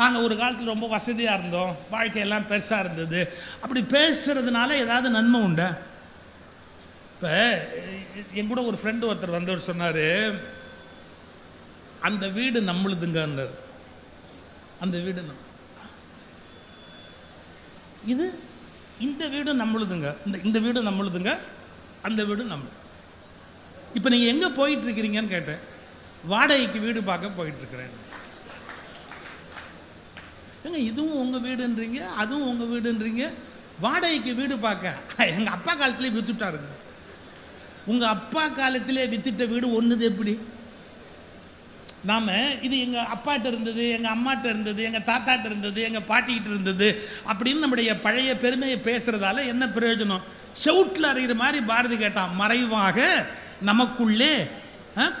நாங்கள் ஒரு காலத்தில் ரொம்ப வசதியாக இருந்தோம். வாழ்க்கையெல்லாம் பெருசாக இருந்தது. அப்படி பேசுகிறதுனால ஏதாவது நன்மை உண்டா? இப்போ என் கூட ஒரு ஃப்ரெண்டு ஒருத்தர் வந்தவர் சொன்னார் அந்த வீடு நம்மளுதுங்கன்னார். அந்த வீடு நம்ம இது இந்த வீடு நம்மளுதுங்க. இந்த இந்த வீடு நம்மளுதுங்க. அந்த வீடு நம்ம இப்போ நீங்கள் எங்கே போயிட்டு இருக்கிறீங்கன்னு கேட்டேன். வாடகைக்கு வீடு பார்க்க போயிட்டுருக்கிறேன் ஏங்க இதுவும் உங்கள் வீடுன்றீங்க அதுவும் உங்கள் வீடுன்றீங்க? வாடகைக்கு வீடு பார்க்க. எங்கள் அப்பா காலத்திலே வித்துட்டாருங்க. உங்கள் அப்பா காலத்திலே வித்துட்ட வீடு ஒன்றுது எப்படி? நாம் இது எங்கள் அப்பாட்ட இருந்தது எங்கள் அம்மாட்ட இருந்தது எங்கள் தாத்தாட்ட இருந்தது எங்கள் பாட்டிக்கிட்ட இருந்தது அப்படின்னு நம்முடைய பழைய பெருமையை பேசுகிறதால என்ன பிரயோஜனம்? செவுட்டில் அறிகிற மாதிரி பாரதி கேட்டான் மறைவாக நமக்குள்ளே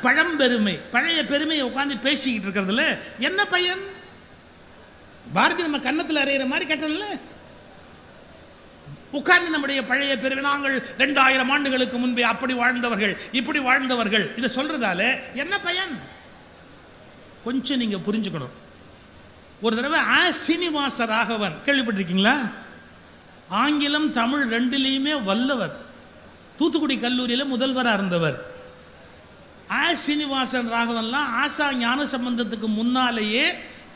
பழம்பெருமை பழைய பெருமையை உட்காந்து பேசிக்கிட்டு இருக்கிறதுல என்ன பையன்? பாரதி நம்ம கன்னத்தில் அறையிற மாதிரி கேட்டதில்ல உட்கார்ந்து நம்முடைய பழைய பெருமை ரெண்டாயிரம் ஆண்டுகளுக்கு முன்பே அப்படி வாழ்ந்தவர்கள் இப்படி வாழ்ந்தவர்கள். இதை சொல்றதால என்ன பயன்? கொஞ்சம் நீங்க புரிஞ்சுக்கணும். ஒரு தடவை ஆ சீனிவாச ராகவன் கேள்விப்பட்டிருக்கீங்களா? ஆங்கிலம் தமிழ் ரெண்டுலேயுமே வல்லவர். தூத்துக்குடி கல்லூரியில் முதல்வராக இருந்தவர். ஆ சீனிவாசன் ராகவன்லாம் ஆசா ஞான சம்பந்தத்துக்கு முன்னாலேயே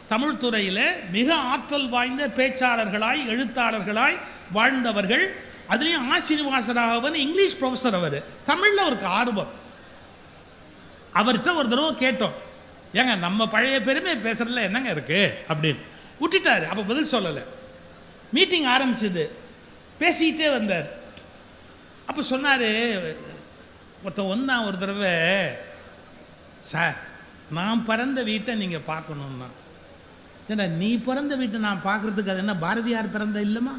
தமிழ் துறையில் மிக ஆற்றல் வாய்ந்த பேச்சாளர்களாய் எழுத்தாளர்களாய் வாழ்ந்தவர்கள். அதுலேயும் ஆ சீனிவாச இங்கிலீஷ் ப்ரொஃபஸர் அவர். தமிழில் அவருக்கு ஆர்வம். அவர்கிட்ட ஒரு தடவை கேட்டோம். ஏங்க நம்ம பழைய பெருமை பேசுறதுல என்னங்க இருக்கு? அப்படின்னு. விட்டுட்டாரு. அப்போ பதில் சொல்லலை. மீட்டிங் ஆரம்பிச்சது. பேசிக்கிட்டே வந்தார். அப்போ சொன்னார் ஒருத்தன் ஒன்றா ஒரு தடவை சார் நான் பிறந்த வீட்டை நீங்கள் பார்க்கணுன்னா ஏன்னா நீ பிறந்த வீட்டை நான் பார்க்கறதுக்கு அது என்ன பாரதியார் பிறந்த இல்லைம்மா?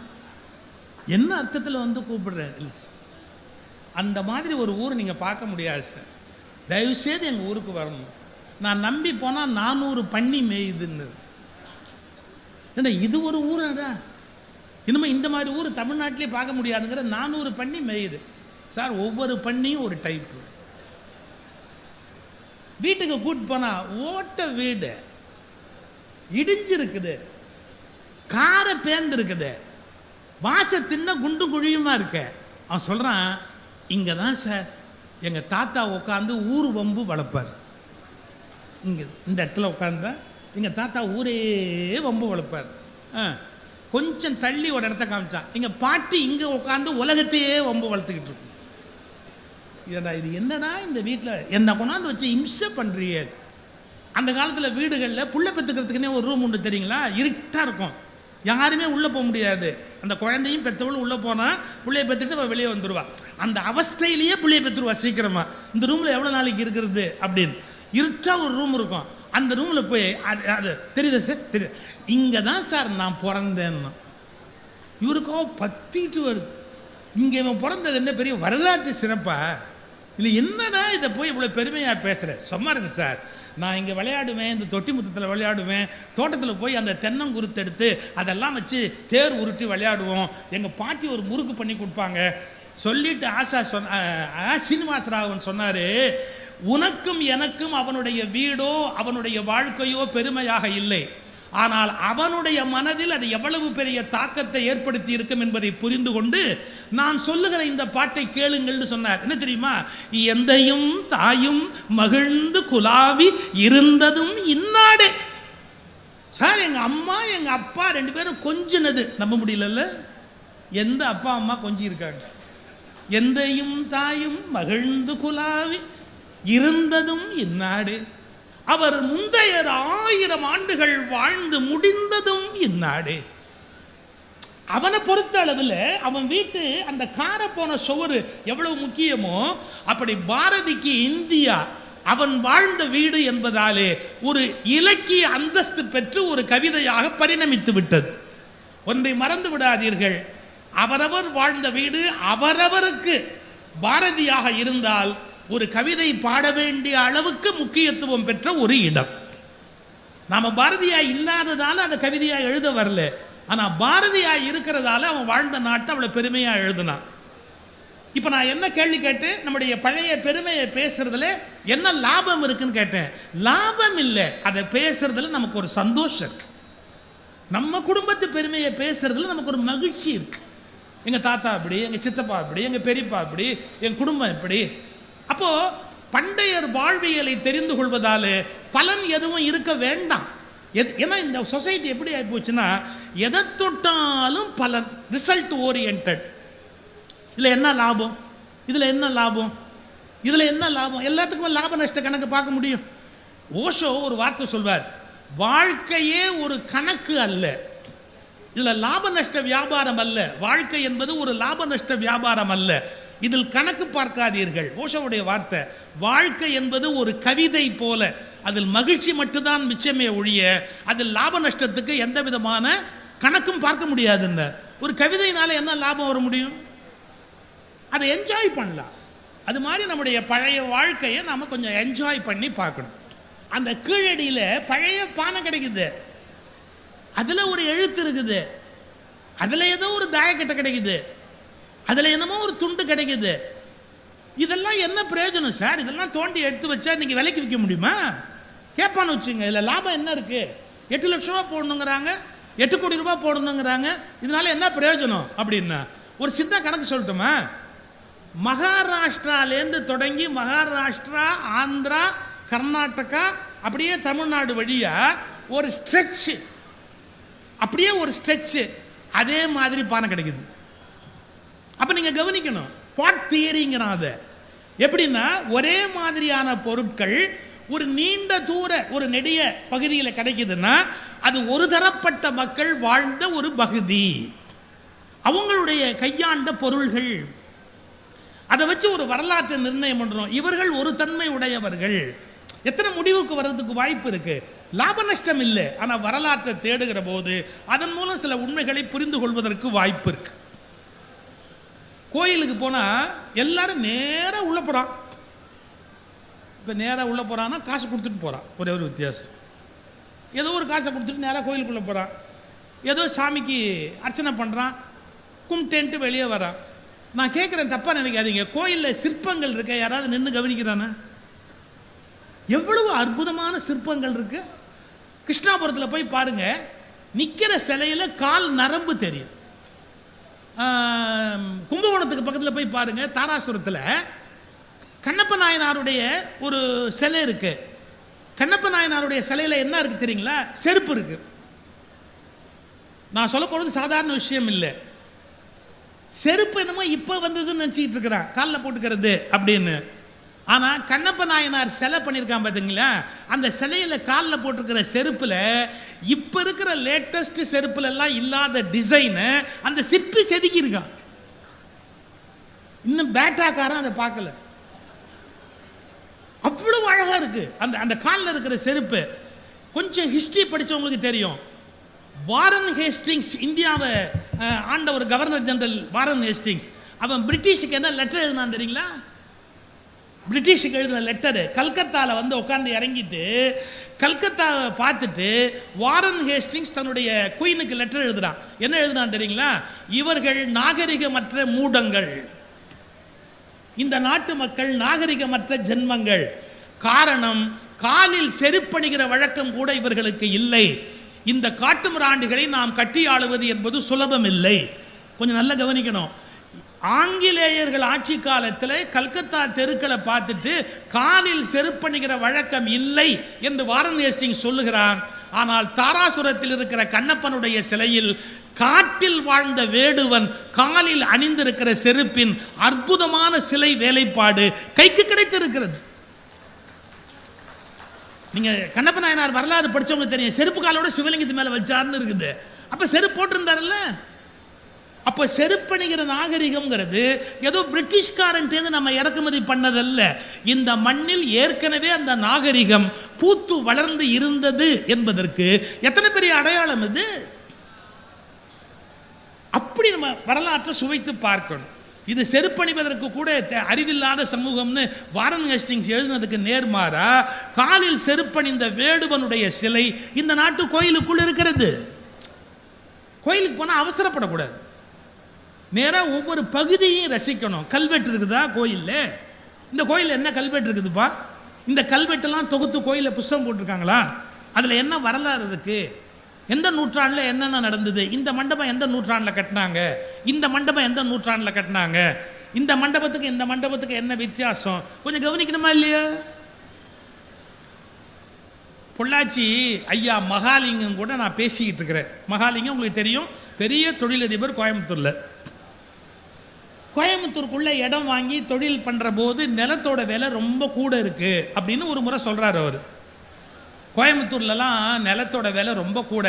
என்ன அர்த்தத்தில் வந்து கூப்பிடுறேன் இல்லை சார் அந்த மாதிரி ஒரு ஊர் நீங்கள் பார்க்க முடியாது சார் தயவுசெய்து எங்கள் ஊருக்கு வரணும். நான் நம்பி போனால் நானூறு பண்ணி மேயுதுன்னு. ஏன்னா இது ஒரு ஊரடா இனிமேல் இந்த மாதிரி ஊர் தமிழ்நாட்டிலே பார்க்க முடியாதுங்கிற நானூறு பண்ணி மேயுது. சார் ஒவ்வொரு பண்ணியும் ஒரு டைப்பு வீட்டுக்கு கூட்டு போனால் ஓட்ட வீடு. இடிஞ்சிருக்குது. காரை பேர்ந்து இருக்குது தின்ன குண்டும் குழியுமா இருக்க? அவன் சொல்கிறான் இங்கே தான் சார். எங்கள் தாத்தா உட்காந்து ஊர் வம்பு வளர்ப்பார் இங்கே இந்த இடத்துல உட்காந்தா எங்கள் தாத்தா ஊரே வம்பு வளர்ப்பார் ஆ கொஞ்சம் தள்ளி ஒரு இடத்த காமிச்சான். எங்கள் பாட்டி இங்கே உட்காந்து உலகத்தையே வம்பு வளர்த்துக்கிட்டு இருக்கும் இதடா இது என்னடா இந்த வீட்டில் என்ன கொண்டாந்து வச்சு இம்சை பண்ணுறியே அந்த காலத்தில் வீடுகளில் புள்ள பெற்றுக்கிறதுக்குன்னே ஒரு ரூம் உண்டு தெரியுங்களா? இருட்டாக இருக்கும். யாருமே உள்ளே போக முடியாது. அந்த குழந்தையும் பெற்றவளும் உள்ளே போனால் பிள்ளைய பெற்றுட்டு அவள் வெளியே வந்துடுவா அந்த அவஸ்தையிலேயே பிள்ளைய பெற்றுருவா சீக்கிரமாக இந்த ரூமில் எவ்வளோ நாளைக்கு இருக்கிறது அப்படின்னு. இருட்டாக ஒரு ரூம் இருக்கும். அந்த ரூமில் போய் அது அது தெரியுதா சார்? தெரியுது. இங்கே தான் சார் நான் பிறந்தேன்னு. இவருக்கோ பத்திட்டு வருது. இங்கே இவன் பிறந்தது என்ன பெரிய வரலாற்று சிறப்பாக இல்லை என்னடா இதை போய் இவ்வளோ பெருமையாக பேசுகிற சும்மா இருங்க சார். நான் இங்கே விளையாடுவேன் இந்த தொட்டி முத்தத்தில் விளையாடுவேன். தோட்டத்தில் போய் அந்த தென்னங்குருத்து எடுத்து அதெல்லாம் வச்சு தேர் உருட்டி விளையாடுவோம். எங்கள் பாட்டி ஒரு முறுக்கு பண்ணி கொடுப்பாங்க. சொல்லிட்டு ஆசா சொன்ன சீனிவாச ராகவன் சொன்னார் உனக்கும் எனக்கும் அவனுடைய வீடோ அவனுடைய வாழ்க்கையோ பெருமையாக இல்லை. ஆனால் அவனுடைய மனதில் அது எவ்வளவு பெரிய தாக்கத்தை ஏற்படுத்தி இருக்கும் என்பதை புரிந்து கொண்டு நான் சொல்லுகிற இந்த பாட்டை கேளுங்கள்னு சொன்னார். என்ன தெரியுமா? எந்தையும் தாயும் மகிழ்ந்து குலாவி இருந்ததும் இன்னாடே. சார் எங்க அம்மா எங்க அப்பா ரெண்டு பேரும் கொஞ்சினது. நம்ப முடியலல்ல? எந்த அப்பா அம்மா கொஞ்சி இருக்காங்க எந்தையும் தாயும் மகிழ்ந்து குலாவி இருந்ததும் இந்நாடு அவர் முந்தையர் ஆயிரம் ஆண்டுகள் வாழ்ந்து முடிந்ததும் இந்நாடு அவனை பொறுத்த அளவில் அவன் வீட்டு அந்த கார போன சுவரு எவ்வளவு முக்கியமோ அப்படி பாரதிக்கு இந்தியா அவன் வாழ்ந்த வீடு என்பதாலே ஒரு இலக்கிய அந்தஸ்து பெற்று ஒரு கவிதையாக பரிணமித்து விட்டது. ஒன்றை மறந்து விடாதீர்கள். அவரவர் வாழ்ந்த வீடு அவரவருக்கு பாரதியாக இருந்தால் ஒரு கவிதை பாட வேண்டிய அளவுக்கு முக்கியத்துவம் பெற்ற ஒரு இடம். நாம் பாரதியா இல்லாததால் அந்த கவிதையாக எழுத வரல. ஆனால் பாரதியா இருக்கிறதால அவன் வாழ்ந்த நாட்டை அவ்வளோ பெருமையாக எழுதினான். இப்போ நான் என்ன கேள்வி கேட்டேன்? நம்முடைய பழைய பெருமையை பேசுறதுல என்ன லாபம் இருக்குன்னு கேட்டேன். லாபம் இல்லை அதை பேசுறதுல நமக்கு ஒரு சந்தோஷம் இருக்கு. நம்ம குடும்பத்து பெருமையை பேசுறதுல நமக்கு ஒரு மகிழ்ச்சி இருக்கு. எங்கள் தாத்தா இப்படி எங்கள் சித்தப்பா இப்படி எங்கள் பெரியப்பா இப்படி என் குடும்பம் இப்படி அப்போ பண்டையர் வாழ்வியலை தெரிந்து கொள்வதால் பலன் எதுவும் இருக்க வேண்டாம். எத்- ஏன்னா இந்த சொசைட்டி எப்படி ஆகி போச்சுன்னா எதை தொட்டாலும் பலன் ரிசல்ட் ஓரியன்ட் இதில் என்ன லாபம்? இதில் என்ன லாபம்? இதில் என்ன லாபம்? எல்லாத்துக்கும் லாப நஷ்ட கணக்கு பார்க்க முடியும். ஓஷோ ஒரு வார்த்தை சொல்வார் வாழ்க்கையே ஒரு கணக்கு அல்ல. இதில் லாப நஷ்ட வியாபாரம் அல்ல. வாழ்க்கை என்பது ஒரு லாப நஷ்ட வியாபாரம் அல்ல. இதில் கணக்கு பார்க்காதீர்கள். ஓஷோவுடைய வார்த்தை வாழ்க்கை என்பது ஒரு கவிதை போல அதில் மகிழ்ச்சி மட்டும்தான் மிச்சமே ஒழிய அதில் லாப நஷ்டத்துக்கு எந்த விதமான கணக்கும் பார்க்க முடியாதுன்னு. ஒரு கவிதையினால என்ன லாபம் வர முடியும்? அதை என்ஜாய் பண்ணலாம். அது மாதிரி நம்முடைய பழைய வாழ்க்கையை நாம கொஞ்சம் என்ஜாய் பண்ணி பார்க்கணும். அந்த கீழடியில் பழைய பானை கிடைக்குது. அதில் ஒரு எழுத்து இருக்குது. அதில் ஏதோ ஒரு தாயக்கட்டை கிடைக்குது. அதில் என்னமோ ஒரு துண்டு கிடைக்குது. இதெல்லாம் என்ன பிரயோஜனம் சார்? இதெல்லாம் தோண்டி எடுத்து வச்சா இன்னைக்கு விலைக்கு விற்க முடியுமா? கேட்பான்னு வச்சுங்க இதில் லாபம் என்ன இருக்குது எட்டு லட்ச ரூபா போடணுங்கிறாங்க எட்டு கோடி ரூபாய் போடணுங்கிறாங்க இதனால என்ன பிரயோஜனம் அப்படின்னா ஒரு சின்ன கணக்கு சொல்லட்டுமா? மகாராஷ்டிராலேருந்து தொடங்கி மகாராஷ்டிரா ஆந்திரா கர்நாடகா அப்படியே தமிழ்நாடு வழியாக ஒரு ஸ்ட்ரெச் அப்படியே ஒரு ஸ்ட்ரெச் அதே மாதிரி பானை கிடைக்குது. அப்போ நீங்கள் கவனிக்கணும். பாட் தியரிங்கிறான் அதை எப்படின்னா ஒரே மாதிரியான பொருட்கள் ஒரு நீண்ட தூர ஒரு நெடிய பகுதியில் கிடைக்குதுன்னா அது ஒரு தரப்பட்ட மக்கள் வாழ்ந்த ஒரு பகுதி. அவங்களுடைய கையாண்ட பொருள்கள். அதை வச்சு ஒரு வரலாற்றை நிர்ணயம் பண்ணுறோம் இவர்கள் ஒரு தன்மை உடையவர்கள். எத்தனை முடிவுக்கு வர்றதுக்கு வாய்ப்பு இருக்கு? லாப நஷ்டம் இல்லை. ஆனால் வரலாற்றை தேடுகிற போது அதன் மூலம் சில உண்மைகளை புரிந்து கொள்வதற்கு வாய்ப்பு இருக்குது கோயிலுக்கு போனால் எல்லாரும் நேராக உள்ளே போகிறான் இப்போ நேராக உள்ளே போகிறான்னா காசு கொடுத்துட்டு போகிறான் ஒரே ஒரு வித்தியாசம். ஏதோ ஒரு காசை கொடுத்துட்டு நேராக கோயிலுக்குள்ளே போகிறான் ஏதோ சாமிக்கு அர்ச்சனை பண்ணுறான் கும்பிட்டேன்ட்டு வெளியே வரான். நான் கேட்குறேன் தப்பாக நினைக்காதீங்க. கோயிலில் சிற்பங்கள் இருக்க? யாராவது நின்று கவனிக்கிறானா? எவ்வளவு அற்புதமான சிற்பங்கள் இருக்குது கிருஷ்ணாபுரத்தில் போய் பாருங்கள் நிற்கிற சிலையில கால் நரம்பு தெரியும். கும்பகோணத்துக்கு பக்கத்தில் போய் பாருங்கள் தாராசுரத்தில் கண்ணப்ப நாயனாருடைய ஒரு சிலை இருக்குது கண்ணப்ப நாயனாருடைய சிலையில் என்ன இருக்குது தெரியுங்களா? செருப்பு இருக்குது நான் சொல்ல போகிறது சாதாரண விஷயம் இல்லை. செருப்பு என்னமோ இப்போ வந்ததுன்னு நினச்சிக்கிட்டு இருக்கிறான். காலில் போட்டுக்கிறது அப்படின்னு. ஆனால் கண்ணப்ப நாயனார் சிலை பண்ணியிருக்கான் பார்த்தீங்களா அந்த சிலையில் காலில் போட்டிருக்கிற செருப்பில் இப்போ இருக்கிற லேட்டஸ்ட் செருப்புலலாம் இல்லாத டிசைனை அந்த சிற்பி செதுக்கியிருக்கான் இன்னும் பேட்டாக்காரன் அதை பார்க்கல. அவ்வளவு அழகாக இருக்கு. அந்த அந்த காலில் இருக்கிற செருப்பு. கொஞ்சம் ஹிஸ்ட்ரி படிச்சவங்களுக்கு தெரியும். வாரன் ஹேஸ்டிங்ஸ் இந்தியாவை ஆண்ட ஒரு கவர்னர் ஜெனரல் வாரன் ஹேஸ்டிங்ஸ் அவன் பிரிட்டிஷுக்கு என்ன லெட்டர் எழுதினான் தெரியுங்களா? பிரிட்டிஷுக்கு எழுதின லெட்டரு கல்கத்தாவில் வந்து உட்காந்து இறங்கிட்டு கல்கத்தாவை பார்த்துட்டு வாரன் ஹேஸ்டிங்ஸ் தன்னுடைய குயினுக்கு லெட்டர் எழுதுறான். என்ன எழுதுனான் தெரியுங்களா? இவர்கள் நாகரிகமற்ற மூடங்கள். இந்த நாட்டு மக்கள் நாகரிகமற்ற ஜென்மங்கள். காரணம் காலில் செருப்பணிகிற வழக்கம் கூட இவர்களுக்கு இல்லை. இந்த காட்டு மிராண்டுகளை நாம் கட்டியாளுவது என்பது சுலபம் இல்லை கொஞ்சம் நல்லா கவனிக்கணும். ஆங்கிலேயர்கள் ஆட்சி காலத்தில் கல்கத்தா தெருக்களை பார்த்துட்டு காலில் செருப்பணிகிற வழக்கம் இல்லை என்று வாரன் ஹேஸ்டிங் சொல்லுகிறான். ஆனால் தாராசுரத்தில் இருக்கிற கண்ணப்பனுடைய சிலையில் காட்டில் வாழ்ந்த வேடுவன் காலில் அணிந்திருக்கிற செருப்பின் அற்புதமான சிலை வேலைப்பாடு கைக்கு கிடைத்திருக்கிறது. நீங்க கண்ணப்ப நாயனார் வரலாறு படிச்சவங்க தெரியும். செருப்பு காலோட சிவலிங்கத்து மேல வச்சார்னு இருக்குது. அப்ப செருப்பு போட்டிருந்தாருல்ல? அப்போ செருப்பணிகிற நாகரிகம்ங்கிறது ஏதோ பிரிட்டிஷ்காரன்ட்டேருந்து நம்ம இறக்குமதி பண்ணதல்ல. இந்த மண்ணில் ஏற்கனவே அந்த நாகரிகம் பூத்து வளர்ந்து இருந்தது என்பதற்கு எத்தனை பெரிய அடையாளம் இது? அப்படி நம்ம வரலாற்றை சுவைத்து பார்க்கணும். இது செருப்பணிவதற்கு கூட தே- அறிவில்லாத சமூகம்னு வாரன் ஹெஸ்டிங்ஸ் எழுதினதுக்கு நேர்மாறா காலில் செருப்பணிந்த வேடுவனுடைய சிலை இந்த நாட்டு கோயிலுக்குள் இருக்கிறது. கோயிலுக்கு போனால் அவசரப்படக்கூடாது. நேராக ஒவ்வொரு பகுதியும் ரசிக்கணும். கல்வெட்டு இருக்குதா? கோயிலில். இந்த கோயில் என்ன கல்வெட்டு இருக்குதுப்பா? இந்த கல்வெட்டெல்லாம் தொகுத்து கோயிலில் புஸ்தகம் போட்டிருக்காங்களா? அதில் என்ன வரலாறு இருக்குது எந்த நூற்றாண்டில் என்னென்ன நடந்தது? இந்த மண்டபம் எந்த நூற்றாண்டில் கட்டினாங்க? இந்த மண்டபம் எந்த நூற்றாண்டில் கட்டினாங்க? இந்த மண்டபத்துக்கு இந்த மண்டபத்துக்கு என்ன வித்தியாசம்? கொஞ்சம் கவனிக்கணுமா இல்லையா? பொள்ளாச்சி ஐயா மகாலிங்கம் கூட நான் பேசிக்கிட்டு இருக்கிறேன். மகாலிங்கம் உங்களுக்கு தெரியும். பெரிய தொழிலதிபர் கோயம்புத்தூரில். கோயம்புத்தூருக்குள்ளே இடம் வாங்கி தொழில் பண்ணுற போது நிலத்தோட விலை ரொம்ப கூட இருக்குது அப்படின்னு ஒரு முறை சொல்கிறார் அவர். கோயம்புத்தூர்லலாம் நிலத்தோட விலை ரொம்ப கூட.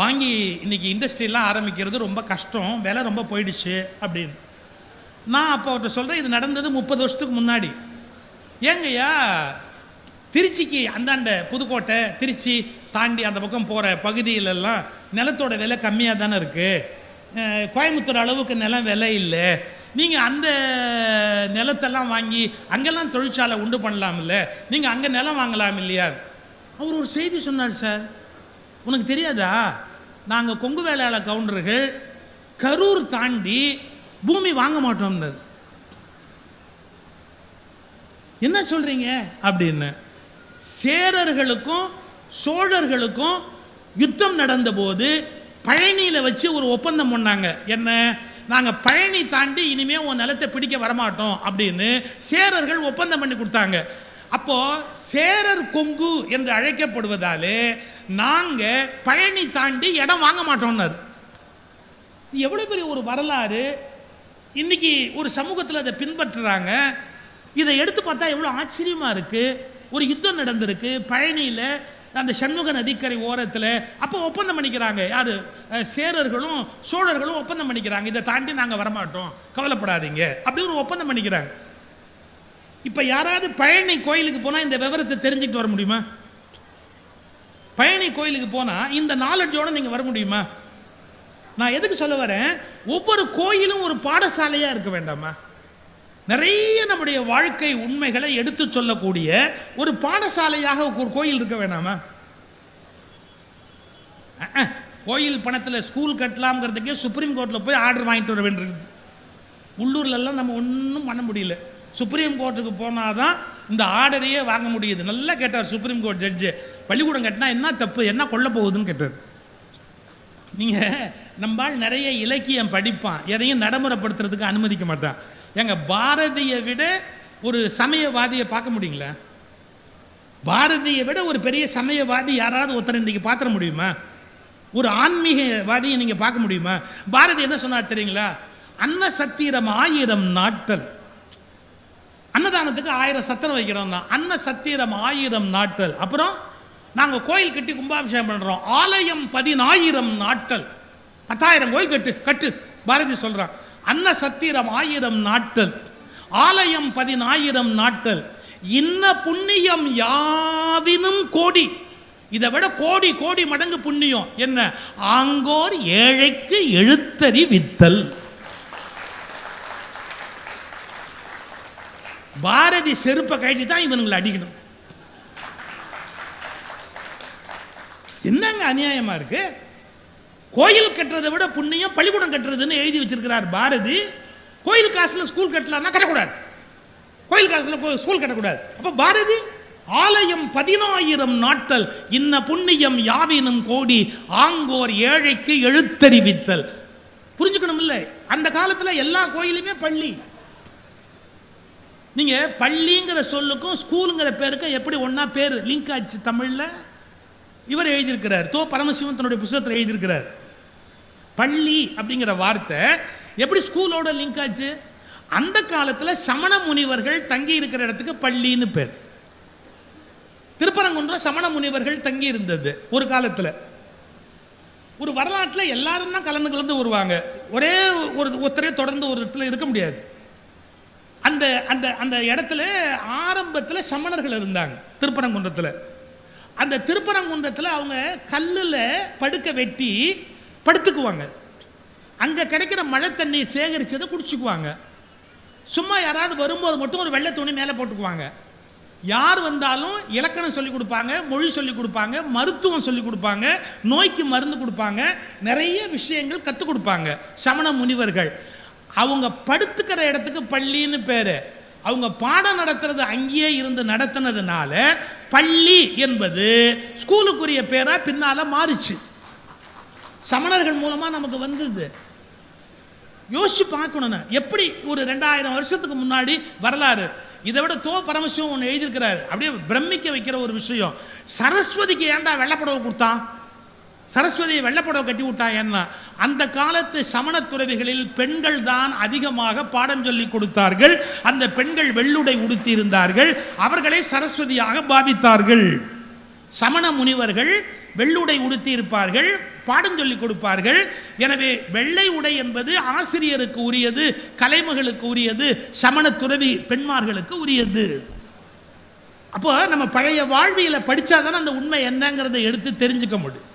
வாங்கி இன்னைக்கு இண்டஸ்ட்ரியெல்லாம் ஆரம்பிக்கிறது ரொம்ப கஷ்டம். விலை ரொம்ப போயிடுச்சு அப்படின்னு. நான் அப்போ அவர்கிட்ட சொல்கிறேன் இது நடந்தது முப்பது வருஷத்துக்கு முன்னாடி. ஏங்கய்யா திருச்சிக்கு அந்தாண்ட புதுக்கோட்டை திருச்சி தாண்டி அந்த பக்கம் போகிற பகுதியிலெல்லாம் நிலத்தோட விலை கம்மியாக தானே இருக்குது கோயம்புத்தூர் அளவுக்கு நிலம் விலை இல்லை. நீங்கள் அந்த நிலத்தெல்லாம் வாங்கி அங்கெல்லாம் தொழிற்சாலை உண்டு பண்ணலாம் இல்லை நீங்கள் அங்கே நிலம் வாங்கலாம் இல்லையா? அவர் ஒரு செய்தி சொன்னார் சார். உனக்கு தெரியாதா? நாங்கள் கொங்கு வேலையாள கவுண்டர்கள் கரூர் தாண்டி பூமி வாங்க மாட்டோம்னு என்ன சொல்கிறீங்க அப்படின்னு. சேரர்களுக்கும் சோழர்களுக்கும் யுத்தம் நடந்தபோது பழனியில் வச்சு ஒரு ஒப்பந்தம் பண்ணாங்க. என்ன? நாங்கள் பழனி தாண்டி இனிமே உன் நிலத்தை பிடிக்க வரமாட்டோம் அப்படின்னு சேரர்கள் ஒப்பந்தம் பண்ணி கொடுத்தாங்க. அப்போ சேரர் கொங்கு என்று அழைக்கப்படுவதாலே நாங்கள் பழனி தாண்டி இடம் வாங்க மாட்டோம்னாரு. எவ்வளோ பெரிய ஒரு வரலாறு. இன்னைக்கு ஒரு சமூகத்தில் அதை பின்பற்றுறாங்க. இதை எடுத்து பார்த்தா எவ்வளோ ஆச்சரியமாக இருக்குது ஒரு யுத்தம் நடந்திருக்கு. பழனியில் அந்த சண்முக நதிக்கரை ஓரத்தில் அப்போ ஒப்பந்தம் பண்ணிக்கிறாங்க. யார்? சேரர்களும் சோழர்களும் ஒப்பந்தம் பண்ணிக்கிறாங்க. இதை தாண்டி நாங்கள் வரமாட்டோம். கவலைப்படாதீங்க. அப்படி ஒரு ஒப்பந்தம் பண்ணிக்கிறாங்க. இப்போ யாராவது பழனி கோயிலுக்கு போனால் இந்த விவரத்தை தெரிஞ்சுக்கிட்டு வர முடியுமா? பழனி கோயிலுக்கு போனால் இந்த நாலெட்ஜோடு நீங்கள் வர முடியுமா? நான் எதுக்கு சொல்ல வரேன்? ஒவ்வொரு கோயிலும் ஒரு பாடசாலையாக இருக்க வேண்டாமா? நிறைய நம்முடைய வாழ்க்கை உண்மைகளை எடுத்து சொல்லக்கூடிய ஒரு பாடசாலையாக ஒரு கோயில் இருக்க வேணாமா? கோயில் பணத்தில் ஸ்கூல் கட்டலாம்ங்கிறதுக்கே சுப்ரீம் கோர்ட்டில் போய் ஆர்டர் வாங்கிட்டு வர வேண்டியிருக்குது உள்ளூர்லலாம் நம்ம ஒன்றும் பண்ண முடியல. சுப்ரீம் கோர்ட்டுக்கு போனால் தான் இந்த ஆர்டரையே வாங்க முடியுது. நல்லா கேட்டார் சுப்ரீம் கோர்ட் ஜட்ஜு பள்ளிக்கூடம் கட்டினா என்ன தப்பு என்ன கொல்ல போகுதுன்னு கேட்டார். நீங்கள் நம்மால் நிறைய இலக்கியம் படிப்பான். எதையும் நடைமுறைப்படுத்துறதுக்கு அனுமதிக்க மாட்டான். எங்க பாரதியை விட ஒரு சமயவாதியை பார்க்க முடியுங்களா? பாரதியை விட ஒரு பெரிய சமயவாதி யாராவது ஒருத்தர் இன்னைக்கு பார்த்துட முடியுமா? ஒரு ஆன்மீகவாதியை நீங்கள் பார்க்க முடியுமா? பாரதி என்ன சொன்னார் தெரியுங்களா? அன்ன சத்திரம் ஆயிரம் நாட்கள். அன்னதானத்துக்கு ஆயிரம் சத்திரம் வைக்கிறோம்னா அன்ன சத்திரம் ஆயிரம் நாட்கள். அப்புறம் நாங்கள் கோயில் கட்டி கும்பாபிஷேகம் பண்ணுறோம் ஆலயம் பதினாயிரம் நாட்கள். பத்தாயிரம் கோயில் கட்டு கட்டு. பாரதி சொல்கிறான் அன்ன சத்திரம் ஆயிரம் நாட்கள் ஆலயம் பதினாயிரம் நாட்கள் இன்ன புண்ணியம் யாவினும் கோடி. இதை விட கோடி கோடி மடங்கு புண்ணியம். என்ன? ஆங்கோர் ஏழைக்கு எழுத்தறி வித்தல். பாரதி செருப்பை கழட்டி தான் இவனுங்களை அடிக்கணும். என்னங்க அநியாயமா இருக்கு? கோயில் கட்டுறதை விட புண்ணியம் பள்ளிக்கூடம் கட்டுறதுன்னு எழுதி வச்சிருக்கிறார் பாரதி. கோயில் காசுல ஸ்கூல் கட்டலாம்னா கட்டக்கூடாது. கோயில் காசில் ஸ்கூல் கட்டக்கூடாது. அப்போ பாரதி ஆலயம் பதினாயிரம் நாட்கள் இன்ன புண்ணியம் யாவினும் கோடி ஆங்கோர் ஏழைக்கு எழுத்தறிவித்தல். புரிஞ்சுக்கணும் இல்லை அந்த காலத்தில் எல்லா கோயிலுமே பள்ளி. நீங்க பள்ளிங்கிற சொல்லுக்கும் ஸ்கூலுங்கிற பேருக்கும் எப்படி ஒன்றா பேர்? லிங்க் ஆச்சு தமிழில்? இவர் எழுதியிருக்கிறார். தோ பரமசிவன் தன்னுடைய புத்தகத்தில் எழுதியிருக்கிறார். பள்ளி அப்படிங்கிற வார்த்தை எப்படி ஸ்கூலோட லிங்க் ஆச்சு? அந்த காலத்தில் சமண முனிவர்கள் தங்கி இருக்கிற இடத்துக்கு பள்ளின்னு பேர். திருப்பரங்குன்றம் சமண முனிவர்கள் தங்கி இருந்தது ஒரு காலத்தில். ஒரு வரலாற்றில் எல்லாரும் தான் கலந்து கலந்து வருவாங்க. ஒரே ஒரு ஒருத்தரே தொடர்ந்து ஒரு இடத்துல இருக்க முடியாது. அந்த அந்த அந்த இடத்துல ஆரம்பத்தில் சமணர்கள் இருந்தாங்க திருப்பரங்குன்றத்தில். அந்த திருப்பரங்குன்றத்தில் அவங்க கல்லில் படுக்க வெட்டி படுத்துக்குவாங்க. அங்கே கிடைக்கிற மழை தண்ணி சேகரிச்சதை குடிச்சுக்குவாங்க. சும்மா யாராவது வரும்போது மட்டும் ஒரு வெள்ளை துணி மேலே போட்டுக்குவாங்க. யார் வந்தாலும் இலக்கணம் சொல்லி கொடுப்பாங்க மொழி சொல்லி கொடுப்பாங்க மருத்துவம் சொல்லி கொடுப்பாங்க நோய்க்கு மருந்து கொடுப்பாங்க நிறைய விஷயங்கள் கற்றுக் கொடுப்பாங்க. சமண முனிவர்கள். அவங்க படுத்துக்கிற இடத்துக்கு பள்ளின்னு பேர். அவங்க பாடம் நடத்துறது அங்கேயே இருந்து நடத்தினதுனால பள்ளி என்பது ஸ்கூலுக்குரிய பேராக பின்னால் மாறிச்சு. சமணர்கள் மூலமாக நமக்கு வந்தது. யோசிச்சு பார்க்கணும் எப்படி ஒரு ரெண்டாயிரம் வருஷத்துக்கு முன்னாடி வரலாறு? இதை விட தோ பரமசிவம் ஒன்று எழுதியிருக்கிறாரு. அப்படியே பிரமிக்க வைக்கிற ஒரு விஷயம். சரஸ்வதிக்கு ஏன்டா வெள்ளப்படவை கொடுத்தான் சரஸ்வதியை வெள்ளப்படவை கட்டி விட்டான் என்ன அந்த காலத்து சமண துறவிகளில் பெண்கள் தான் அதிகமாக பாடம் சொல்லி கொடுத்தார்கள். அந்த பெண்கள் வெள்ளுடை உடுத்தி இருந்தார்கள். அவர்களை சரஸ்வதியாக பாவித்தார்கள். சமண முனிவர்கள் வெள்ளுடை உடுத்தி இருப்பார்கள். பாடம் சொல்லி கொடுப்பார்கள். எனவே வெள்ளை உடை என்பது ஆசிரியருக்கு உரியது கலைமகளுக்கு உரியது சமண துறவி பெண்மார்களுக்கு உரியது. அப்போ நம்ம பழைய வாழ்வியலை படிச்சாதானே அந்த உண்மை என்னங்கிறதை எடுத்து தெரிஞ்சுக்க முடியும்.